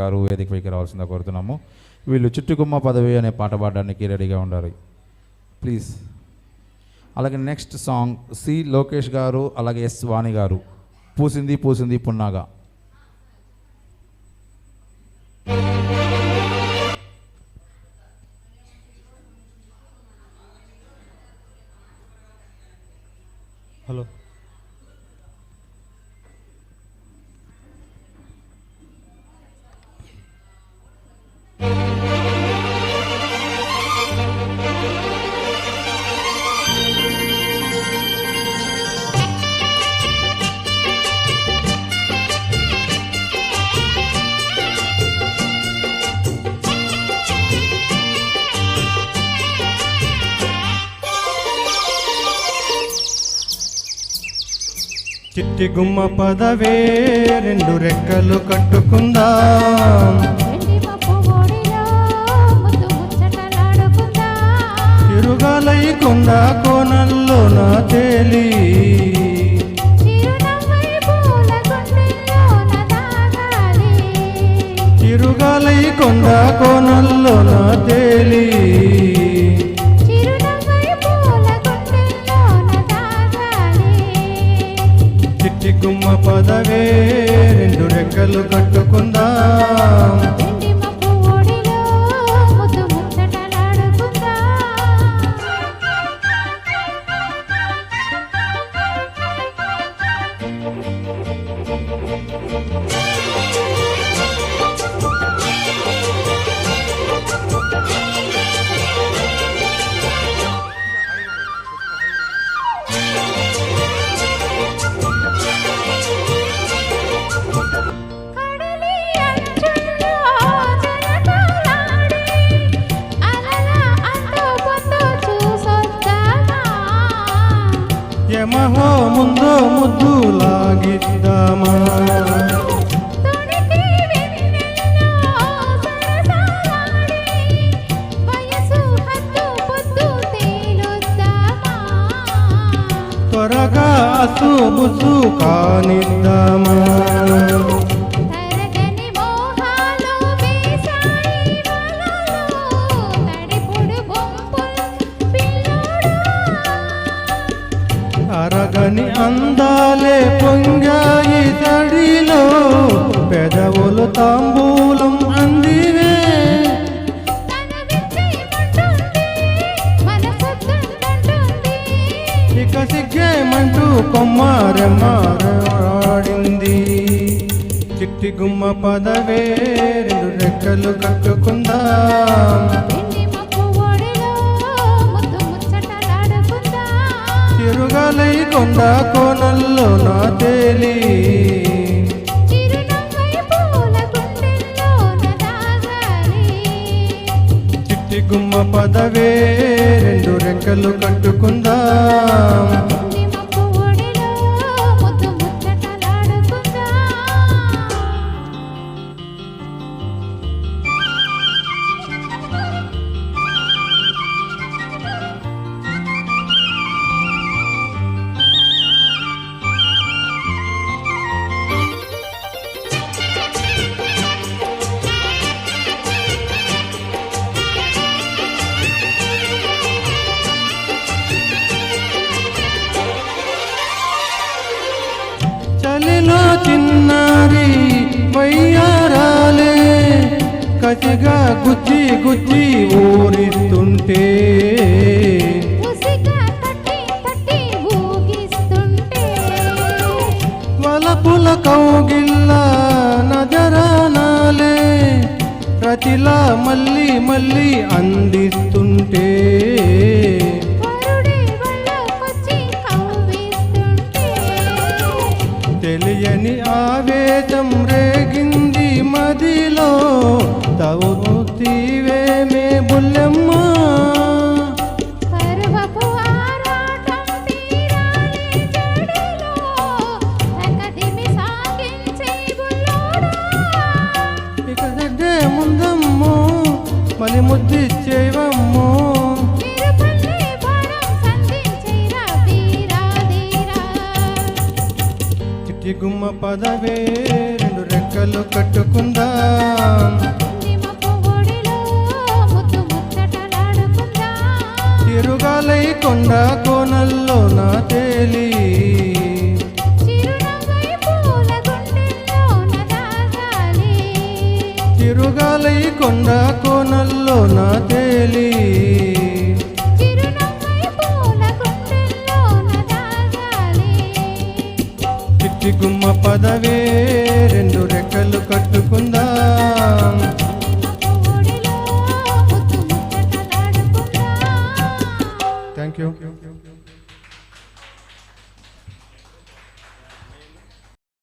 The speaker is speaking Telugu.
గారు వేదికపైకి రావాల్సిందిగా కోరుతున్నాము. వీళ్ళు చుట్టుకుమ్మ పదవి అనే పాట పాడడానికి రెడీగా ఉండాలి. ప్లీజ్ అలాగే నెక్స్ట్ సాంగ్ సి లోకేష్ గారు అలాగే ఎస్ వాణి గారు. పూసింది పూసింది పున్నాగా. హలో చిట్టి గుమ్మ పదవే రెండు రెక్కలు కట్టుకుందాం. తిరుగాలై కొండ కోనల్లో నా తేలి. తిరుగాలై కొండ కోనల్లో నా తేలి. గుమ్మ పదవే రెండు రెక్కలు కట్టుకుందాం. యమహో ముందో ముద్దు లాగిద్దామా త్వరగా అసూ బుసు కానిద్దామా. అందాలే పొంగాయి తడిలో పెదవులు తాంబూలం అందివే. ఇక సిగ్గేమంటూ కొమ్మారెమ్మారాడింది. చిట్టి గుమ్మ పదవే రెండు రెక్కలు కట్టుకుందాం. తిరుగాలై కొండ కోనల్లో నా తేలి. చిట్టి గుమ్మ పదవే రెండు రెక్కలు కట్టుకుందాం చిన్నారి వయ్యారాలే కసిగా గుచ్చి గుచ్చి ఊరిస్తుంటే. వలపుల కౌగిల్ల నజరానాలే ప్రతిలా మళ్ళీ మళ్ళీ అందిస్తుంటే. తకదిమి సాగించే బుల్లోడా. ఇక దగ్గే ముందమ్మో మలి ముద్దిచ్చేవమ్మో తిరుపల్లి చిట్టి గుమ్మ పదవే రెండు రెక్క రెక్కలు కట్టుకుందాం. తిరుగాలై కొండ కోనల్లో నా తేలి. తిరుగాలై కొండ